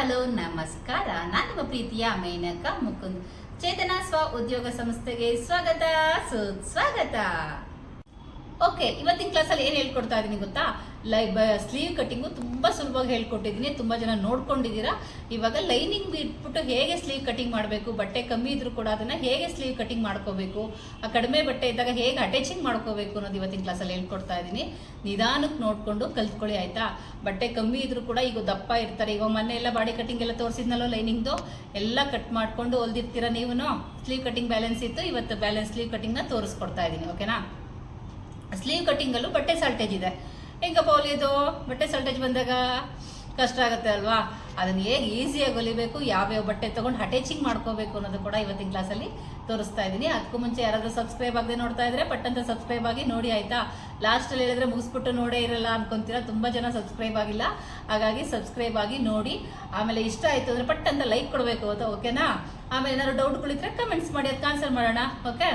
Hello, ನಮಸ್ಕಾರ. ನಾನು ಪ್ರೀತಿಯ ಮೇನಕ ಮುಕುಂದ್. ಚೇತನ ಸ್ವ ಉದ್ಯೋಗ ಸಂಸ್ಥೆಗೆ ಸ್ವಾಗತ. ಸುಸ್ವಾಗತ ಓಕೆ ಇವತ್ತಿನ ಕ್ಲಾಸಲ್ಲಿ ಏನು ಹೇಳ್ಕೊಡ್ತಾ ಇದ್ದೀನಿ ಗೊತ್ತಾ? ಲೈ ಸ್ಲೀವ್ ಕಟ್ಟಿಂಗು ತುಂಬ ಸುಲಭವಾಗಿ ಹೇಳ್ಕೊಟ್ಟಿದ್ದೀನಿ. ತುಂಬ ಜನ ನೋಡ್ಕೊಂಡಿದ್ದೀರಾ. ಇವಾಗ ಲೈನಿಂಗ್ ಇಟ್ಬಿಟ್ಟು ಹೇಗೆ ಸ್ಲೀವ್ ಕಟ್ಟಿಂಗ್ ಮಾಡಬೇಕು, ಬಟ್ಟೆ ಕಮ್ಮಿ ಇದ್ರೂ ಕೂಡ ಅದನ್ನು ಹೇಗೆ ಸ್ಲೀವ್ ಕಟ್ಟಿಂಗ್ ಮಾಡ್ಕೋಬೇಕು, ಆ ಕಡಿಮೆ ಬಟ್ಟೆ ಇದ್ದಾಗ ಹೇಗೆ ಅಟ್ಯಾಚಿಂಗ್ ಮಾಡ್ಕೋಬೇಕು ಅನ್ನೋದು ಇವತ್ತಿನ ಕ್ಲಾಸಲ್ಲಿ ಹೇಳ್ಕೊಡ್ತಾ ಇದ್ದೀನಿ. ನಿಧಾನಕ್ಕೆ ನೋಡಿಕೊಂಡು ಕಲ್ತ್ಕೊಳ್ಳಿ, ಆಯಿತಾ? ಬಟ್ಟೆ ಕಮ್ಮಿ ಇದ್ರೂ ಕೂಡ ಈಗ ದಪ್ಪ ಇರ್ತಾರೆ. ಈಗ ಮೊನ್ನೆ ಎಲ್ಲ ಬಾಡಿ ಕಟಿಂಗ್ ಎಲ್ಲ ತೋರಿಸಿದ್ನಲ್ಲೋ ಲೈನಿಂಗ್ದು ಎಲ್ಲ ಕಟ್ ಮಾಡಿಕೊಂಡು ಹೊಲ್ದಿರ್ತೀರ ನೀವು ಸ್ಲೀವ್ ಕಟ್ಟಿಂಗ್ ಬ್ಯಾಲೆನ್ಸ್ ಇತ್ತು. ಇವತ್ತು ಬ್ಯಾಲೆನ್ಸ್ ಸ್ಲೀವ್ ಕಟಿಂಗ್ನ ತೋರಿಸ್ಕೊಡ್ತಾ ಇದ್ದೀನಿ ಓಕೆನಾ ಸ್ಲೀವ್ ಕಟ್ಟಿಂಗಲ್ಲೂ ಬಟ್ಟೆ ಸಾಲ್ಟೇಜ್ ಇದೆ. ಹೆಂಗಪ್ಪ ಹೊಲಿಯೋದು ಬಟ್ಟೆ ಸಲ್ಟೇಜ್ ಬಂದಾಗ ಕಷ್ಟ ಆಗುತ್ತೆ ಅಲ್ವಾ? ಅದನ್ನು ಹೇಗೆ ಈಸಿಯಾಗಿ ಹೊಲಿಬೇಕು, ಯಾವ್ಯಾವ ಬಟ್ಟೆ ತೊಗೊಂಡು ಅಟ್ಯಾಚಿಂಗ್ ಮಾಡ್ಕೋಬೇಕು ಅನ್ನೋದು ಕೂಡ ಇವತ್ತಿನ ಕ್ಲಾಸಲ್ಲಿ ತೋರಿಸ್ತಾ ಇದ್ದೀನಿ ಅದಕ್ಕೂ ಮುಂಚೆ ಯಾರಾದರೂ ಸಬ್ಸ್ಕ್ರೈಬ್ ಆಗದೆ ನೋಡ್ತಾ ಇದ್ರೆ ಪಟ್ಟಂತ ಸಬ್ಸ್ಕ್ರೈಬ್ ಆಗಿ ನೋಡಿ, ಆಯಿತಾ? ಲಾಸ್ಟಲ್ಲಿ ಹೇಳಿದ್ರೆ ಮುಗಿಸ್ಬಿಟ್ಟು ನೋಡೇ ಇರಲ್ಲ ಅನ್ಕೊಂತೀರಾ? ತುಂಬ ಜನ ಸಬ್ಸ್ಕ್ರೈಬ್ ಆಗಿಲ್ಲ. ಹಾಗಾಗಿ ಸಬ್ಸ್ಕ್ರೈಬ್ ಆಗಿ ನೋಡಿ. ಆಮೇಲೆ ಇಷ್ಟ ಆಯಿತು ಅಂದರೆ ಪಟ್ಟಂತ ಲೈಕ್ ಕೊಡಬೇಕು ಅಂತ ಓಕೆನಾ ಆಮೇಲೆ ಏನಾದ್ರು ಡೌಟ್ಗಳಿದ್ರೆ ಕಮೆಂಟ್ಸ್ ಮಾಡಿ ಅದಕ್ಕೆ ಆನ್ಸರ್ ಮಾಡೋಣ ಓಕೆ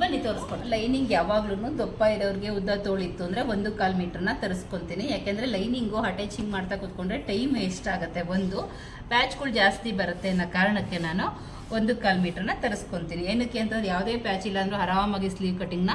ಬನ್ನಿ ತೋರಿಸ್ಕೊಂಡು. ಲೈನಿಂಗ್ ಯಾವಾಗ್ಲೂ ದಪ್ಪ ಇರೋರಿಗೆ ಉದ್ದ ತೋಳಿತ್ತು ಅಂದರೆ ಒಂದು ಕಾಲು ಮೀಟ್ರನ್ನ ತರಿಸ್ಕೊತೀನಿ ಯಾಕೆಂದರೆ ಲೈನಿಂಗು ಅಟ್ಯಾಚಿಂಗ್ ಮಾಡ್ತಾ ಕೂತ್ಕೊಂಡ್ರೆ ಟೈಮ್ ವೇಸ್ಟ್ ಆಗುತ್ತೆ ಒಂದು. ಪ್ಯಾಚ್ಗಳು ಜಾಸ್ತಿ ಬರುತ್ತೆ ಅನ್ನೋ ಕಾರಣಕ್ಕೆ ನಾನು ಒಂದು ಕಾಲು ಮೀಟ್ರನ್ನ ತರಿಸ್ಕೊತೀನಿ ಏನಕ್ಕೆ ಅಂತಂದ್ರೆ ಯಾವುದೇ ಪ್ಯಾಚ್ ಇಲ್ಲ ಅಂದ್ರೂ ಆರಾಮಾಗಿ ಸ್ಲೀವ್ ಕಟಿಂಗ್ನ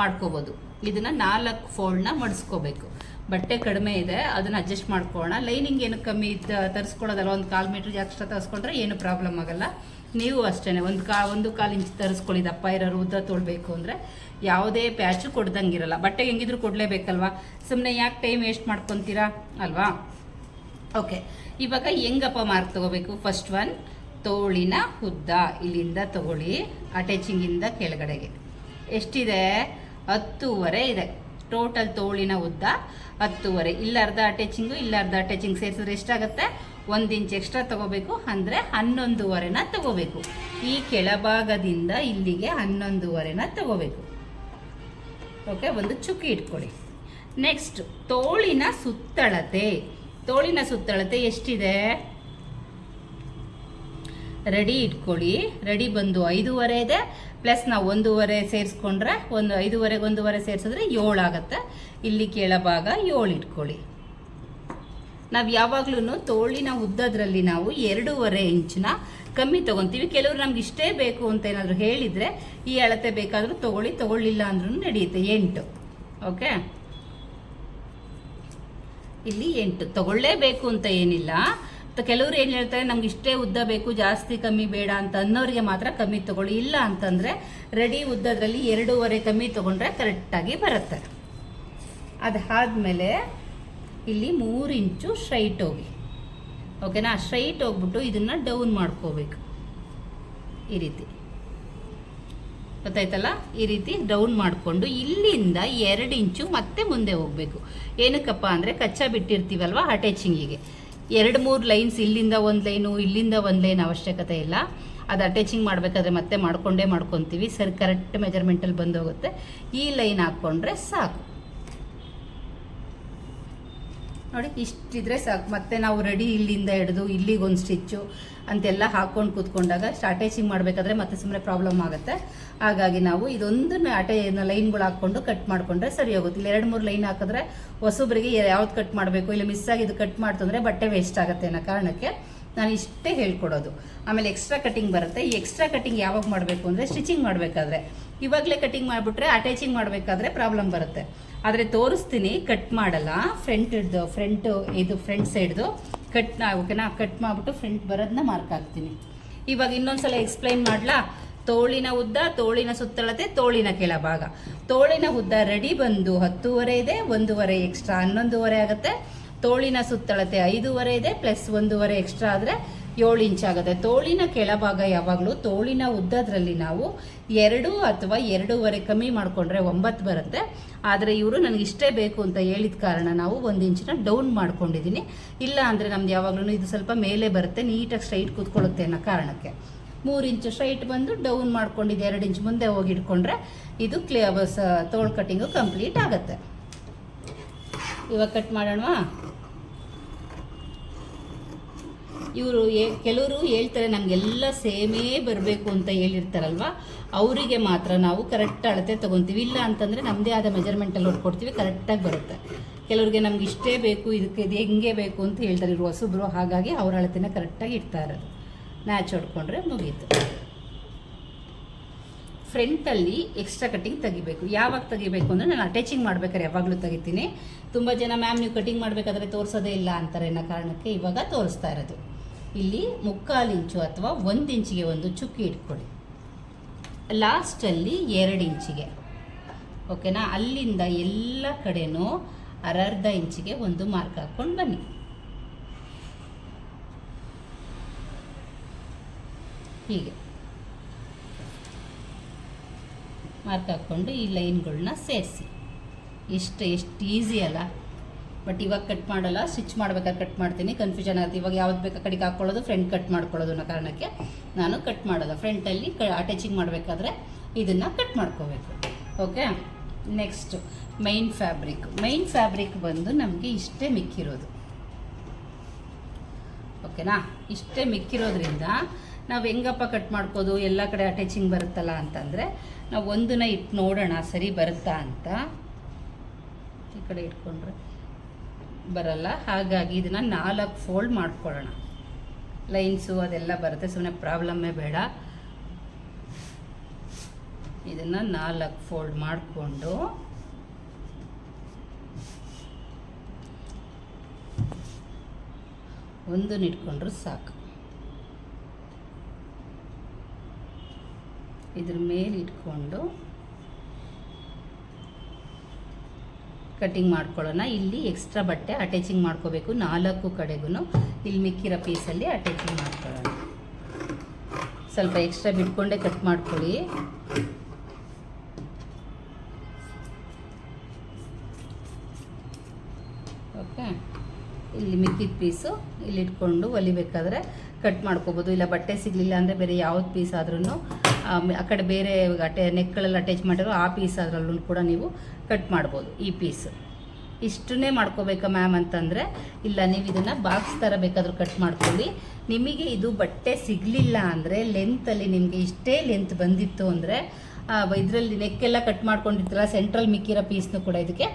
ಮಾಡ್ಕೋಬೋದು. ಇದನ್ನು ನಾಲ್ಕು ಫೋಲ್ಡ್ನ ಮಡಿಸ್ಕೋಬೇಕು. ಬಟ್ಟೆ ಕಡಿಮೆ ಇದೆ, ಅದನ್ನು ಅಡ್ಜಸ್ಟ್ ಮಾಡ್ಕೊಳ್ಳೋಣ. ಲೈನಿಂಗ್ ಏನು ಕಮ್ಮಿ ಇದ್ದ ತರಿಸ್ಕೊಳ್ಳೋದಲ್ಲ, ಒಂದು ಕಾಲು ಮೀಟ್ರ್ ಎಕ್ಸ್ಟ್ರಾ ತರಿಸ್ಕೊಂಡ್ರೆ ಏನು ಪ್ರಾಬ್ಲಮ್ ಆಗಲ್ಲ. ನೀವು ಅಷ್ಟೇ ಒಂದು ಕಾ, ಒಂದು ಕಾಲು ಇಂಚು ತರಿಸ್ಕೊಳ್ಳಿ, ದಪ್ಪ ಇರೋರು ಉದ್ದ ತೊಳ್ಬೇಕು ಅಂದರೆ ಯಾವುದೇ ಪ್ಯಾಚು ಕೊಡ್ದಂಗಿರಲ್ಲ. ಬಟ್ಟೆ ಹೆಂಗಿದ್ರು ಕೊಡಲೇಬೇಕಲ್ವಾ? ಸುಮ್ಮನೆ ಯಾಕೆ ಟೈಮ್ ವೇಸ್ಟ್ ಮಾಡ್ಕೊತೀರಾ? ಅಲ್ವಾ? ಓಕೆ ಇವಾಗ ಹೆಂಗಪ್ಪ ಮಾರ್ಕ್ ತಗೋಬೇಕು? ಫಸ್ಟ್ ಒನ್ ತೋಳಿನ ಉದ್ದ ಇಲ್ಲಿಂದ ತಗೊಳ್ಳಿ ಅಟ್ಯಾಚಿಂಗಿಂದ ಕೆಳಗಡೆಗೆ. ಎಷ್ಟಿದೆ? ಹತ್ತೂವರೆ ಇದೆ. ಟೋಟಲ್ ತೋಳಿನ ಉದ್ದ ಹತ್ತೂವರೆ. ಇಲ್ಲ ಅರ್ಧ ಅಟ್ಯಾಚಿಂಗು ಇಲ್ಲ ಅರ್ಧ ಅಟ್ಯಾಚಿಂಗ್ ಸೇರಿಸಿದ್ರೆ ಎಷ್ಟಾಗುತ್ತೆ? ಒಂದು ಇಂಚ್ ಎಕ್ಸ್ಟ್ರಾ ತಗೋಬೇಕು, ಅಂದರೆ ಹನ್ನೊಂದುವರೆನ ತಗೋಬೇಕು. ಈ ಕೆಳಭಾಗದಿಂದ ಇಲ್ಲಿಗೆ ಹನ್ನೊಂದುವರೆನ ತಗೋಬೇಕು. ಓಕೆ ಒಂದು ಚುಕ್ಕಿ ಇಟ್ಕೊಳ್ಳಿ. ನೆಕ್ಸ್ಟ್ ತೋಳಿನ ಸುತ್ತಳತೆ. ತೋಳಿನ ಸುತ್ತಳತೆ ಎಷ್ಟಿದೆ? ರೆಡಿ ಇಟ್ಕೊಳ್ಳಿ. ರೆಡಿ ಬಂದು ಐದೂವರೆ ಇದೆ. ಪ್ಲಸ್ ನಾವು ಒಂದೂವರೆ ಸೇರಿಸ್ಕೊಂಡ್ರೆ, ಒಂದು ಐದೂವರೆಗೆ ಒಂದೂವರೆ ಸೇರಿಸಿದ್ರೆ ಏಳು ಆಗುತ್ತೆ. ಇಲ್ಲಿ ಕೆಳಭಾಗ ಏಳು ಇಟ್ಕೊಳ್ಳಿ. ನಾವು ಯಾವಾಗ್ಲೂ ತೋಳಿನ ಉದ್ದದ್ರಲ್ಲಿ ನಾವು ಎರಡೂವರೆ ಇಂಚನ್ನ ಕಮ್ಮಿ ತಗೊಂತೀವಿ. ಕೆಲವರು ನಮ್ಗೆ ಇಷ್ಟೇ ಬೇಕು ಅಂತ ಏನಾದರೂ ಹೇಳಿದರೆ ಈ ಅಳತೆ ಬೇಕಾದರೂ ತಗೊಳ್ಳಿ, ತಗೊಳ್ಳಿಲ್ಲ ಅಂದ್ರೂ ನಡೆಯುತ್ತೆ. ಎಂಟು. ಓಕೆ? ಇಲ್ಲಿ ಎಂಟು. ತಗೊಳ್ಳೇಬೇಕು ಅಂತ ಏನಿಲ್ಲ. ಕೆಲವರು ಏನು ಹೇಳ್ತಾರೆ, ನಮ್ಗೆ ಇಷ್ಟೇ ಉದ್ದ ಬೇಕು, ಜಾಸ್ತಿ ಕಮ್ಮಿ ಬೇಡ ಅಂತ ಅನ್ನೋರಿಗೆ ಮಾತ್ರ ಕಮ್ಮಿ ತಗೊಳ್ಳಿ. ಇಲ್ಲ ಅಂತಂದರೆ ರೆಡಿ ಉದ್ದದ್ರಲ್ಲಿ ಎರಡೂವರೆ ಕಮ್ಮಿ ತಗೊಂಡ್ರೆ ಕರೆಕ್ಟಾಗಿ ಬರುತ್ತೆ. ಅದಾದಮೇಲೆ ಇಲ್ಲಿ ಮೂರು ಇಂಚು ಸ್ಟ್ರೈಟ್ ಹೋಗಿ. ಓಕೆನಾ ಸ್ಟ್ರೈಟ್ ಹೋಗ್ಬಿಟ್ಟು ಇದನ್ನು ಡೌನ್ ಮಾಡ್ಕೋಬೇಕು. ಈ ರೀತಿ. ಗೊತ್ತಾಯ್ತಲ್ಲ? ಈ ರೀತಿ ಡೌನ್ ಮಾಡಿಕೊಂಡು ಇಲ್ಲಿಂದ ಎರಡು ಇಂಚು ಮತ್ತೆ ಮುಂದೆ ಹೋಗಬೇಕು. ಏನಕ್ಕಪ್ಪ ಅಂದರೆ ಕಚ್ಚಾ ಬಿಟ್ಟಿರ್ತೀವಲ್ವ ಅಟ್ಯಾಚಿಂಗಿಗೆ ಎರಡು ಮೂರು ಲೈನ್ಸ್ ಇಲ್ಲಿಂದ ಒಂದು ಲೈನು ಇಲ್ಲಿಂದ ಒಂದು ಲೈನ್ ಅವಶ್ಯಕತೆ ಇಲ್ಲ. ಅದು ಅಟ್ಯಾಚಿಂಗ್ ಮಾಡಬೇಕಾದ್ರೆ ಮತ್ತೆ ಮಾಡ್ಕೊಂಡೇ ಮಾಡ್ಕೊತೀವಿ. ಸರಿ ಕರೆಕ್ಟ್ ಮೆಜರ್ಮೆಂಟಲ್ಲಿ ಬಂದೋಗುತ್ತೆ. ಈ ಲೈನ್ ಹಾಕ್ಕೊಂಡ್ರೆ ಸಾಕು. ನೋಡಿ, ಇಷ್ಟಿದ್ರೆ ಸಾಕು. ಮತ್ತೆ ನಾವು ರೆಡಿ ಇಲ್ಲಿಂದ ಹಿಡಿದು ಇಲ್ಲಿಗೆ ಒಂದು ಸ್ಟಿಚ್ಚು ಅಂತೆಲ್ಲ ಹಾಕ್ಕೊಂಡು ಕೂತ್ಕೊಂಡಾಗ ಅಟ್ಯಾಚಿಂಗ್ ಮಾಡಬೇಕಾದ್ರೆ ಮತ್ತೆ ಸುಮ್ಮನೆ ಪ್ರಾಬ್ಲಮ್ ಆಗುತ್ತೆ. ಹಾಗಾಗಿ ನಾವು ಇದೊಂದು ಅಟೆ ಲೈನ್ಗಳು ಹಾಕ್ಕೊಂಡು ಕಟ್ ಮಾಡಿಕೊಂಡ್ರೆ ಸರಿ ಹೋಗುತ್ತೆ. ಇಲ್ಲಿ ಎರಡು, ಮೂರು ಲೈನ್ ಹಾಕಿದ್ರೆ ಹೊಸೊಬ್ಬರಿಗೆ ಯಾವ್ದು ಕಟ್ ಮಾಡಬೇಕು, ಇಲ್ಲ ಮಿಸ್ ಇದು ಕಟ್ ಮಾಡ್ತಂದ್ರೆ ಬಟ್ಟೆ ವೇಸ್ಟ್ ಆಗುತ್ತೆ ಅನ್ನೋ ಕಾರಣಕ್ಕೆ ನಾನು ಇಷ್ಟೇ ಹೇಳ್ಕೊಡೋದು. ಆಮೇಲೆ ಎಕ್ಸ್ಟ್ರಾ ಕಟಿಂಗ್ ಬರುತ್ತೆ. ಈ ಎಕ್ಸ್ಟ್ರಾ ಕಟಿಂಗ್ ಯಾವಾಗ ಮಾಡಬೇಕು ಅಂದರೆ ಸ್ಟಿಚಿಂಗ್ ಮಾಡಬೇಕಾದ್ರೆ. ಇವಾಗಲೇ ಕಟಿಂಗ್ ಮಾಡಿಬಿಟ್ರೆ ಅಟ್ಯಾಚಿಂಗ್ ಮಾಡಬೇಕಾದ್ರೆ ಪ್ರಾಬ್ಲಮ್ ಬರುತ್ತೆ. ಆದರೆ ತೋರಿಸ್ತೀನಿ ಕಟ್ ಮಾಡಲ್ಲ. ಫ್ರಂಟ್ ಹಿಡ್ದು ಫ್ರಂಟ್ ಇದು ಫ್ರಂಟ್ ಸೈಡ್ದು ಕಟ್ ಓಕೆನಾ ಕಟ್ ಮಾಡಿಬಿಟ್ಟು ಫ್ರಂಟ್ ಬರೋದನ್ನ ಮಾರ್ಕ್ ಹಾಕ್ತೀನಿ. ಇವಾಗ ಇನ್ನೊಂದ್ಸಲ ಎಕ್ಸ್ಪ್ಲೈನ್ ಮಾಡಲಾ? ತೋಳಿನ ಉದ್ದ, ತೋಳಿನ ಸುತ್ತಳತೆ, ತೋಳಿನ ಕೆಳಭಾಗ ತೋಳಿನ ಉದ್ದ ರೆಡಿ ಬಂದು ಹತ್ತೂವರೆ ಇದೆ, ಒಂದೂವರೆ ಎಕ್ಸ್ಟ್ರಾ ಹನ್ನೊಂದುವರೆ ಆಗುತ್ತೆ. ತೋಳಿನ ಸುತ್ತಳತೆ ಐದೂವರೆ ಇದೆ ಪ್ಲಸ್ ಒಂದೂವರೆ ಎಕ್ಸ್ಟ್ರಾ ಆದರೆ ಏಳು ಇಂಚಾಗುತ್ತೆ ತೋಳಿನ ಕೆಳಭಾಗ ಯಾವಾಗಲೂ ತೋಳಿನ ಉದ್ದದ್ರಲ್ಲಿ ನಾವು ಎರಡು ಅಥವಾ ಎರಡೂವರೆ ಕಮ್ಮಿ ಮಾಡಿಕೊಂಡ್ರೆ ಒಂಬತ್ತು ಬರುತ್ತೆ. ಆದರೆ ಇವರು ನನಗೆ ಇಷ್ಟೇ ಬೇಕು ಅಂತ ಹೇಳಿದ ಕಾರಣ ನಾವು ಒಂದು ಇಂಚಿನ ಡೌನ್ ಮಾಡ್ಕೊಂಡಿದ್ದೀನಿ ಇಲ್ಲ ಅಂದರೆ ನಮ್ದು ಯಾವಾಗಲೂ ಇದು ಸ್ವಲ್ಪ ಮೇಲೆ ಬರುತ್ತೆ, ನೀಟಾಗಿ ಸ್ಟ್ರೈಟ್ ಕೂತ್ಕೊಳ್ಳುತ್ತೆ ಅನ್ನೋ ಕಾರಣಕ್ಕೆ. ಮೂರು ಇಂಚು ಸ್ಟ್ರೈಟ್ ಬಂದು ಡೌನ್ ಮಾಡ್ಕೊಂಡಿದ್ದು ಎರಡು ಇಂಚ್ ಮುಂದೆ ಹೋಗಿ ಇಟ್ಕೊಂಡ್ರೆ ಇದು ಕ್ಲೇಬಸ್ ತೋಳು ಕಟ್ಟಿಂಗು ಕಂಪ್ಲೀಟ್ ಆಗುತ್ತೆ. ಇವಾಗ ಕಟ್ ಮಾಡೋಣವಾ? ಇವರು ಕೆಲವರು ಹೇಳ್ತಾರೆ, ನಮಗೆಲ್ಲ ಸೇಮೇ ಬರಬೇಕು ಅಂತ ಹೇಳಿರ್ತಾರಲ್ವ? ಅವರಿಗೆ ಮಾತ್ರ ನಾವು ಕರೆಕ್ಟ್ ಅಳತೆ ತೊಗೊತೀವಿ. ಇಲ್ಲ ಅಂತಂದರೆ ನಮ್ಮದೇ ಆದ ಮೆಜರ್ಮೆಂಟಲ್ಲಿ ಹೊಡ್ಕೊಡ್ತೀವಿ ಕರೆಕ್ಟಾಗಿ ಬರುತ್ತೆ. ಕೆಲವ್ರಿಗೆ ನಮ್ಗೆ ಇಷ್ಟೇ ಬೇಕು, ಇದಕ್ಕೆ ಇದು ಹೆಂಗೆ ಬೇಕು ಅಂತ ಹೇಳ್ತಾರೆ ಇವರು ಹೊಸಬ್ರು. ಹಾಗಾಗಿ ಅವ್ರ ಅಳತೆನ ಕರೆಕ್ಟಾಗಿ ಇಡ್ತಾ ಇರೋದು ನ್ಯಾಚ್ ಹೊಡ್ಕೊಂಡ್ರೆ ಮುಗೀತು. ಫ್ರಂಟಲ್ಲಿ ಎಕ್ಸ್ಟ್ರಾ ಕಟ್ಟಿಂಗ್ ತೆಗಿಬೇಕು. ಯಾವಾಗ ತೆಗಿಬೇಕು ಅಂದರೆ ನಾನು ಅಟ್ಯಾಚಿಂಗ್ ಮಾಡ್ಬೇಕಾದ್ರೆ ಯಾವಾಗಲೂ ತೆಗಿತೀನಿ. ತುಂಬ ಜನ, ಮ್ಯಾಮ್, ನೀವು ಕಟಿಂಗ್ ಮಾಡಬೇಕಾದ್ರೆ ತೋರಿಸೋದೇ ಇಲ್ಲ ಅಂತಾರೆ ಅನ್ನೋ ಕಾರಣಕ್ಕೆ ಇವಾಗ ತೋರಿಸ್ತಾ ಇರೋದು. ಇಲ್ಲಿ ಮುಕ್ಕಾಲು ಇಂಚು ಅಥವಾ ಒಂದು ಇಂಚಿಗೆ ಒಂದು ಚುಕ್ಕಿ ಇಟ್ಕೊಳ್ಳಿ. ಲಾಸ್ಟಲ್ಲಿ ಎರಡು ಇಂಚಿಗೆ. ಓಕೆನಾ ಅಲ್ಲಿಂದ ಎಲ್ಲ ಕಡೆನೂ ಅರ್ಧ ಇಂಚಿಗೆ ಒಂದು ಮಾರ್ಕ್ ಹಾಕ್ಕೊಂಡು ಬನ್ನಿ. ಹೀಗೆ. ಮಾರ್ಕ್ ಹಾಕ್ಕೊಂಡು ಈ ಲೈನ್ಗಳನ್ನ ಸೇರಿಸಿ. ಇಷ್ಟು, ಎಷ್ಟು ಈಸಿ ಅಲ್ಲ. ಬಟ್ ಇವಾಗ ಕಟ್ ಮಾಡಲ್ಲ, ಸ್ಟಿಚ್ ಮಾಡ್ಬೇಕಾದ್ರೆ ಕಟ್ ಮಾಡ್ತೀನಿ. ಕನ್ಫ್ಯೂಷನ್ ಆಗುತ್ತೆ. ಇವಾಗ ಯಾವ್ದು ಬೇಕಾ ಕಡೆಗೆ ಹಾಕ್ಕೊಳ್ಳೋದು ಫ್ರಂಟ್ ಕಟ್ ಮಾಡ್ಕೊಳ್ಳೋದು ಅನ್ನೋ ಕಾರಣಕ್ಕೆ ನಾನು ಕಟ್ ಮಾಡಲ್ಲ. ಫ್ರಂಟಲ್ಲಿ ಕ ಅಟ್ಯಾಚಿಂಗ್ ಮಾಡಬೇಕಾದ್ರೆ ಇದನ್ನು ಕಟ್ ಮಾಡ್ಕೋಬೇಕು. Okay next main fabric main fabric ಬಂದು ನಮಗೆ ಇಷ್ಟೇ ಮಿಕ್ಕಿರೋದು. ಓಕೆನಾ ಇಷ್ಟೇ ಮಿಕ್ಕಿರೋದ್ರಿಂದ ನಾವು ಹೆಂಗಪ್ಪ ಕಟ್ ಮಾಡ್ಕೋದು, ಎಲ್ಲ ಕಡೆ ಅಟ್ಯಾಚಿಂಗ್ ಬರುತ್ತಲ್ಲ ಅಂತಂದರೆ ನಾವು ಒಂದನ್ನ ಇಟ್ಟು ನೋಡೋಣ, ಸರಿ ಬರುತ್ತಾ ಅಂತ. ಈ ಕಡೆ ಇಟ್ಕೊಂಡ್ರೆ. ಬರಲ್ಲ. ಹಾಗಾಗಿ ಇದನ್ನು ನಾಲ್ಕು ಫೋಲ್ಡ್ ಮಾಡ್ಕೊಳ್ಳೋಣ. ಲೈನ್ಸು ಅದೆಲ್ಲ ಬರುತ್ತೆ ಸುಮ್ಮನೆ ಪ್ರಾಬ್ಲಮ್ಮೇ ಬೇಡ. ಇದನ್ನು ನಾಲ್ಕು ಫೋಲ್ಡ್ ಮಾಡಿಕೊಂಡು. ಒಂದು ಇಟ್ಕೊಂಡ್ರು ಸಾಕು. ಇದ್ರ ಮೇಲೆ ಇಟ್ಕೊಂಡು ಕಟಿಂಗ್ ಮಾಡ್ಕೊಳ್ಳೋಣ. ಇಲ್ಲಿ ಎಕ್ಸ್ಟ್ರಾ ಬಟ್ಟೆ ಅಟ್ಯಾಚಿಂಗ್ ಮಾಡ್ಕೋಬೇಕು. ನಾಲ್ಕು ಕಡೆಗೂ ಇಲ್ಲಿ ಮಿಕ್ಕಿರೋ ಪೀಸಲ್ಲಿ ಅಟ್ಯಾಚಿಂಗ್ ಮಾಡ್ಕೊಳ್ಳೋಣ. ಸ್ವಲ್ಪ ಎಕ್ಸ್ಟ್ರಾ ಬಿಟ್ಕೊಂಡೇ ಕಟ್ ಮಾಡ್ಕೊಳ್ಳಿ. ಓಕೆ. ಇಲ್ಲಿ ಮಿಕ್ಕಿದ ಪೀಸು ಇಲ್ಲಿ ಇಟ್ಕೊಂಡು ಹೊಲಿಬೇಕಾದ್ರೆ ಕಟ್ ಮಾಡ್ಕೋಬೋದು. ಇಲ್ಲ ಬಟ್ಟೆ ಸಿಗಲಿಲ್ಲ ಅಂದರೆ ಬೇರೆ ಯಾವ್ದು ಪೀಸ್ ಆದ್ರೂ ಆ ಕಡೆ ಬೇರೆ ಅಟೆ, ನೆಕ್ಗಳಲ್ಲಿ ಅಟ್ಯಾಚ್ ಮಾಡಿರೋ ಆ ಪೀಸ್ ಅದರಲ್ಲೂ ಕೂಡ ನೀವು ಕಟ್ ಮಾಡ್ಬೋದು ಈ ಪೀಸ್ ಇಷ್ಟನ್ನೇ ಮಾಡ್ಕೋಬೇಕಾ ಮ್ಯಾಮ್ ಅಂತಂದರೆ, ಇಲ್ಲ, ನೀವು ಇದನ್ನು ಬಾಕ್ಸ್ ಥರ ಬೇಕಾದರೂ ಕಟ್ ಮಾಡ್ಕೊಳ್ಳಿ. ನಿಮಗೆ ಇದು ಬಟ್ಟೆ ಸಿಗಲಿಲ್ಲ ಅಂದರೆ ಲೆಂತಲ್ಲಿ ನಿಮಗೆ ಇಷ್ಟೇ ಲೆಂತ್ ಬಂದಿತ್ತು ಅಂದರೆ ಇದರಲ್ಲಿ ನೆಕ್ಕೆಲ್ಲ ಕಟ್ ಮಾಡ್ಕೊಂಡಿರ್ತೀರ ಸೆಂಟ್ರಲ್ ಮಿಕ್ಕಿರೋ ಪೀಸ್ನು ಕೂಡ ಇದಕ್ಕೆ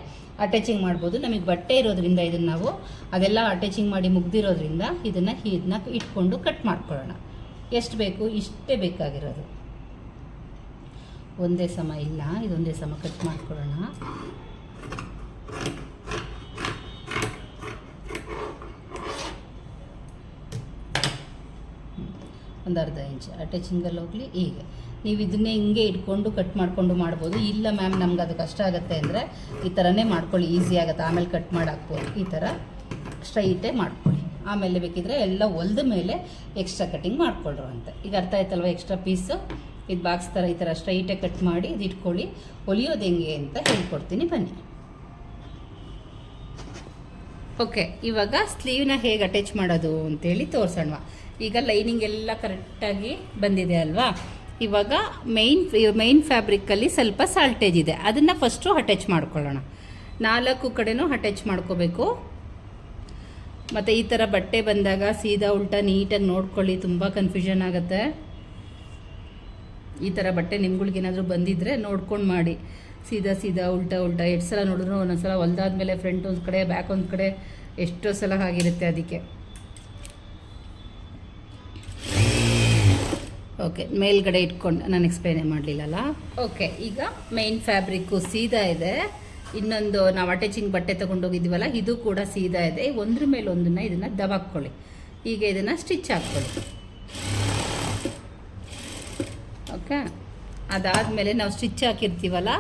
ಅಟ್ಯಾಚಿಂಗ್ ಮಾಡ್ಬೋದು. ನಮಗೆ ಬಟ್ಟೆ ಇರೋದ್ರಿಂದ ಇದನ್ನು ನಾವು ಅದೆಲ್ಲ ಅಟ್ಯಾಚಿಂಗ್ ಮಾಡಿ ಮುಗ್ದಿರೋದ್ರಿಂದ ಇದನ್ನು ಇದನ್ನ ಇಟ್ಕೊಂಡು ಕಟ್ ಮಾಡ್ಕೊಳ್ಳೋಣ. ಎಷ್ಟು ಬೇಕು? ಇಷ್ಟೇ ಬೇಕಾಗಿರೋದು. ಒಂದೇ ಸಮ ಇಲ್ಲ, ಇದೊಂದೇ ಸಮ ಕಟ್ ಮಾಡ್ಕೊಳ್ಳೋಣ. ಒಂದು ಅರ್ಧ ಇಂಚ್ ಅಟ್ಯಾಚಿಂಗಲ್ಲಿ ಹೋಗಲಿ, ಹೀಗೆ. ನೀವು ಇದನ್ನೇ ಹಿಂಗೆ ಇಟ್ಕೊಂಡು ಕಟ್ ಮಾಡಿಕೊಂಡು ಮಾಡ್ಬೋದು. ಇಲ್ಲ ಮ್ಯಾಮ್ ನಮ್ಗೆ ಅದು ಕಷ್ಟ ಆಗುತ್ತೆ ಅಂದರೆ ಈ ಥರನೇ ಮಾಡ್ಕೊಳ್ಳಿ ಈಸಿ ಆಗುತ್ತೆ. ಆಮೇಲೆ ಕಟ್ ಮಾಡಿ ಹಾಕ್ಬೋದು ಈ ಥರ ಸ್ಟ್ರೈಟೇ ಮಾಡ್ಕೊಳ್ಳಿ. ಆಮೇಲೆ ಬೇಕಿದ್ರೆ ಎಲ್ಲ ಹೊಲ್ದ ಮೇಲೆ ಎಕ್ಸ್ಟ್ರಾ ಕಟಿಂಗ್ ಮಾಡ್ಕೊಳ್ರು ಅಂತ ಈಗ ಅರ್ಥ ಆಯ್ತಲ್ವ ಎಕ್ಸ್ಟ್ರಾ ಪೀಸು ಇದು ಬಾಕ್ಸ್ ಥರ ಈ ಥರ ಸ್ಟ್ರೈಟಾಗಿ ಕಟ್ ಮಾಡಿ ಇದು ಇಟ್ಕೊಳ್ಳಿ. ಹೊಲಿಯೋದು ಹೆಂಗೆ ಅಂತ ಹೇಳ್ಕೊಡ್ತೀನಿ. ಬನ್ನಿ. ಓಕೆ, ಇವಾಗ ಸ್ಲೀವ್ನ ಹೇಗೆ ಅಟ್ಯಾಚ್ ಮಾಡೋದು ಅಂತೇಳಿ ತೋರಿಸೋಣ. ಈಗ ಲೈನಿಂಗ್ ಎಲ್ಲ ಕರೆಕ್ಟಾಗಿ ಬಂದಿದೆ ಅಲ್ವಾ? ಇವಾಗ ಮೈನ್ ಮೈನ್ ಫ್ಯಾಬ್ರಿಕ್ಕಲ್ಲಿ ಸ್ವಲ್ಪ ಸಾಲ್ಟೇಜ್ ಇದೆ. ಅದನ್ನು ಫಸ್ಟು ಅಟ್ಯಾಚ್ ಮಾಡ್ಕೊಳ್ಳೋಣ. ನಾಲ್ಕು ಕಡೆನೂ ಅಟ್ಯಾಚ್ ಮಾಡ್ಕೋಬೇಕು. ಮತ್ತು ಈ ಥರ ಬಟ್ಟೆ ಬಂದಾಗ ಸೀದಾ ಉಲ್ಟಾ ನೀಟಾಗಿ ನೋಡ್ಕೊಳ್ಳಿ, ತುಂಬ ಕನ್ಫ್ಯೂಷನ್ ಆಗುತ್ತೆ. ಈ ಥರ ಬಟ್ಟೆ ನಿಮ್ಗಳಿಗೇನಾದರೂ ಬಂದಿದ್ದರೆ ನೋಡ್ಕೊಂಡು ಮಾಡಿ. ಸೀದಾ ಸೀದಾ ಉಲ್ಟಾ ಉಲ್ಟಾ ಎಷ್ಟು ಸಲ ನೋಡಿದ್ರು ಒಂದೊಂದು ಸಲ ಹೊಲ್ದಾದ್ಮೇಲೆ ಫ್ರಂಟ್ ಒಂದು ಕಡೆ ಬ್ಯಾಕ್ ಒಂದು ಕಡೆ ಎಷ್ಟೋ ಸಲ ಆಗಿರುತ್ತೆ ಅದಕ್ಕೆ. ಓಕೆ ಮೇಲ್ಗಡೆ ಇಟ್ಕೊಂಡು ನಾನು ಎಕ್ಸ್ಪ್ಲೇನೇ ಮಾಡಲಿಲ್ಲಲ್ಲ? ಓಕೆ ಈಗ ಮೈನ್ ಫ್ಯಾಬ್ರಿಕ್ಕು ಸೀದಾ ಇದೆ. ಇನ್ನೊಂದು ನಾವು ಅಟ್ಯಾಚಿಂಗ್ ಬಟ್ಟೆ ತೊಗೊಂಡೋಗಿದ್ದೀವಲ್ಲ ಇದು ಕೂಡ ಸೀದಾ ಇದೆ. ಒಂದ್ರ ಮೇಲೆ ಒಂದನ್ನು ಇದನ್ನು ದಬಾಕ್ಕೊಳ್ಳಿ. ಈಗ ಇದನ್ನು ಸ್ಟಿಚ್ ಹಾಕ್ಕೊಳ್ಳಿ. ಓಕೆ ಅದಾದಮೇಲೆ ನಾವು ಸ್ಟಿಚ್ ಹಾಕಿರ್ತೀವಲ್ಲ,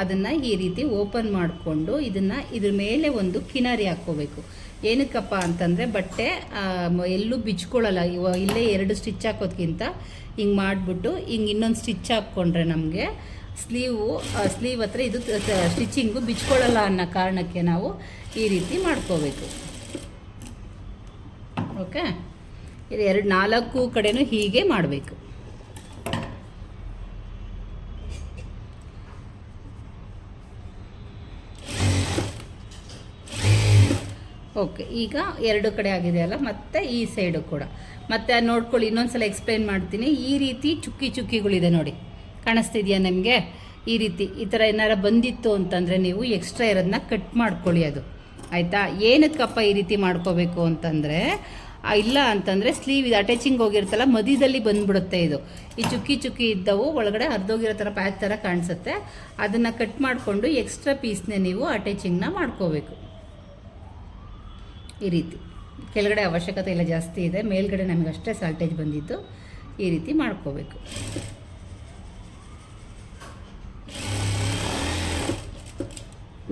ಅದನ್ನು ಈ ರೀತಿ ಓಪನ್ ಮಾಡಿಕೊಂಡು ಇದನ್ನು ಇದ್ರ ಮೇಲೆ ಒಂದು ಕಿನಾರಿ ಹಾಕ್ಕೋಬೇಕು. ಏನಕ್ಕಪ್ಪ ಅಂತಂದರೆ ಬಟ್ಟೆ ಎಲ್ಲೂ ಬಿಚ್ಕೊಳ್ಳಲ್ಲ. ಇವ, ಇಲ್ಲೇ ಎರಡು ಸ್ಟಿಚ್ ಹಾಕೋದ್ಕಿಂತ ಹಿಂಗೆ ಮಾಡಿಬಿಟ್ಟು ಹಿಂಗೆ ಇನ್ನೊಂದು ಸ್ಟಿಚ್ ಹಾಕ್ಕೊಂಡ್ರೆ ನಮಗೆ ಸ್ಲೀವು ಸ್ಲೀವ್ ಹತ್ರ ಇದು ಸ್ಟಿಚಿಂಗು ಬಿಚ್ಕೊಳ್ಳಲ್ಲ ಅನ್ನೋ ಕಾರಣಕ್ಕೆ ನಾವು ಈ ರೀತಿ ಮಾಡ್ಕೋಬೇಕು. ಓಕೆ ಇದು ಎರಡು ನಾಲ್ಕು ಕಡೆನೂ ಹೀಗೆ ಮಾಡಬೇಕು. ಓಕೆ ಈಗ ಎರಡು ಕಡೆ ಆಗಿದೆಯಲ್ಲ ಮತ್ತೆ ಈ ಸೈಡು ಕೂಡ. ಮತ್ತೆ ನೋಡ್ಕೊಳ್ಳಿ ನೋಡ್ಕೊಳ್ಳಿ, ಇನ್ನೊಂದ್ಸಲ ಎಕ್ಸ್ಪ್ಲೈನ್ ಮಾಡ್ತೀನಿ. ಈ ರೀತಿ ಚುಕ್ಕಿ ಚುಕ್ಕಿಗಳಿದೆ ನೋಡಿ. ಕಾಣಿಸ್ತಿದ್ಯಾ ನಿಮಗೆ? ಈ ರೀತಿ, ಈ ಥರ ಏನಾರ ಬಂದಿತ್ತು ಅಂತಂದರೆ ನೀವು ಎಕ್ಸ್ಟ್ರಾ ಇರೋದನ್ನ ಕಟ್ ಮಾಡ್ಕೊಳ್ಳಿ ಅದು. ಆಯಿತಾ? ಏನಕ್ಕಪ್ಪ ಈ ರೀತಿ ಮಾಡ್ಕೋಬೇಕು ಅಂತಂದರೆ ಇಲ್ಲ ಅಂತಂದರೆ ಸ್ಲೀವ್ ಇದು ಅಟ್ಯಾಚಿಂಗ್ ಹೋಗಿರ್ತಲ್ಲ, ಮಧ್ಯದಲ್ಲಿ ಬಂದ್ಬಿಡುತ್ತೆ ಇದು. ಈ ಚುಕ್ಕಿ ಚುಕ್ಕಿ ಇದ್ದವು, ಒಳಗಡೆ ಹರಿದೋಗಿರೋ ಥರ ಪ್ಯಾಚ್ ಥರ ಕಾಣಿಸುತ್ತೆ. ಅದನ್ನು ಕಟ್ ಮಾಡಿಕೊಂಡು ಎಕ್ಸ್ಟ್ರಾ ಪೀಸ್ನೇ ನೀವು ಅಟ್ಯಾಚಿಂಗ್ನ ಮಾಡ್ಕೋಬೇಕು. ಈ ರೀತಿ. ಕೆಳಗಡೆ ಅವಶ್ಯಕತೆ ಇಲ್ಲ ಜಾಸ್ತಿ ಇದೆ, ಮೇಲ್ಗಡೆ ನಮಗೆ ಅಷ್ಟೇ ಸಾಲ್ಟೇಜ್ ಬಂದಿತ್ತು ಈ ರೀತಿ ಮಾಡ್ಕೋಬೇಕು.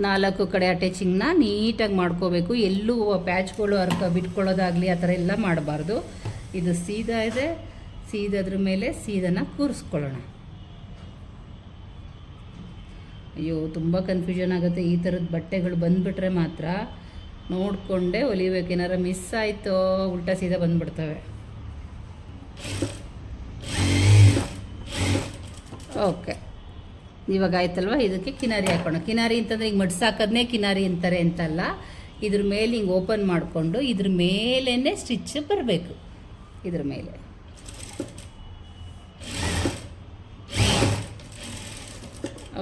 ನಾಲ್ಕು ಕಡೆ ಅಟ್ಯಾಚಿಂಗ್ನ ನೀಟಾಗಿ ಮಾಡ್ಕೋಬೇಕು. ಎಲ್ಲೂ ಪ್ಯಾಚ್ಗಳು, ಅರ್ಕ ಬಿಟ್ಕೊಳ್ಳೋದಾಗಲಿ ಆ ಥರ ಎಲ್ಲ ಮಾಡಬಾರ್ದು. ಇದು ಸೀದಾ ಇದೆ, ಸೀದದ್ರ ಮೇಲೆ ಸೀದನ ಕೂರಿಸ್ಕೊಳ್ಳೋಣ. ಅಯ್ಯೋ, ತುಂಬ ಕನ್ಫ್ಯೂಷನ್ ಆಗುತ್ತೆ. ಈ ಥರದ ಬಟ್ಟೆಗಳು ಬಂದುಬಿಟ್ರೆ ಮಾತ್ರ ನೋಡಿಕೊಂಡೇ ಹೊಲಿಬೇಕು ಏನಾರ ಮಿಸ್ ಆಯಿತೋ ಉಲ್ಟಾ ಸೀದಾ ಬಂದ್ಬಿಡ್ತವೆ. ಓಕೆ ಇವಾಗ ಆಯ್ತಲ್ವ? ಇದಕ್ಕೆ ಕಿನಾರಿ ಹಾಕೋಣ. ಕಿನಾರಿ ಅಂತಂದರೆ ಈಗ ಮಡ್ಸಾಕೋದನ್ನೇ ಕಿನಾರಿ ಅಂತಾರೆ ಅಂತಲ್ಲ. ಇದ್ರ ಮೇಲೆ ಹಿಂಗೆ ಓಪನ್ ಮಾಡಿಕೊಂಡು ಇದ್ರ ಮೇಲೇ ಸ್ಟಿಚ್ ಬರಬೇಕು. ಇದ್ರ ಮೇಲೆ.